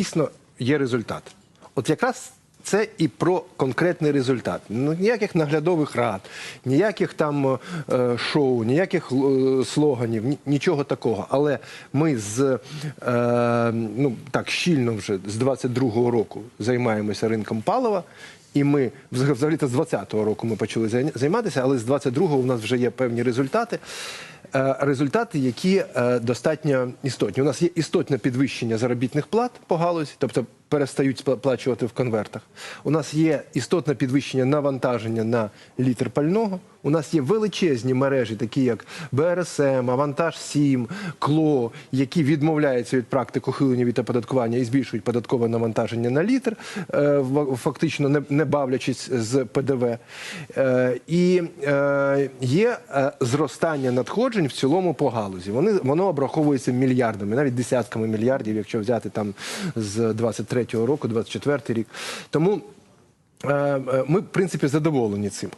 дійсно є результат. От якраз це і про конкретний результат. Ну, ніяких наглядових рад, ніяких там е, шоу, ніяких е, слоганів, ні- нічого такого. Але ми з е, ну так щільно вже з 22-го року займаємося ринком палива. І ми взагалі-то з 20-го року ми почали займатися, але з 22-го у нас вже є певні результати. Е, Результати, які е, достатньо істотні. У нас є істотне підвищення заробітних плат по галузі, тобто перестають сплачувати в конвертах. У нас є істотне підвищення навантаження на літр пального. У нас є величезні мережі, такі як БРСМ, Авантаж 7, КЛО, які відмовляються від практик ухилення від оподаткування і збільшують податкове навантаження на літр, е, фактично не, бавлячись з ПДВ. Е, І е, є зростання надходжень в цілому по галузі. Воно обраховується мільярдами, навіть десятками мільярдів, якщо взяти там з 23-го року, 24-й рік. Тому ми, в принципі, задоволені цим.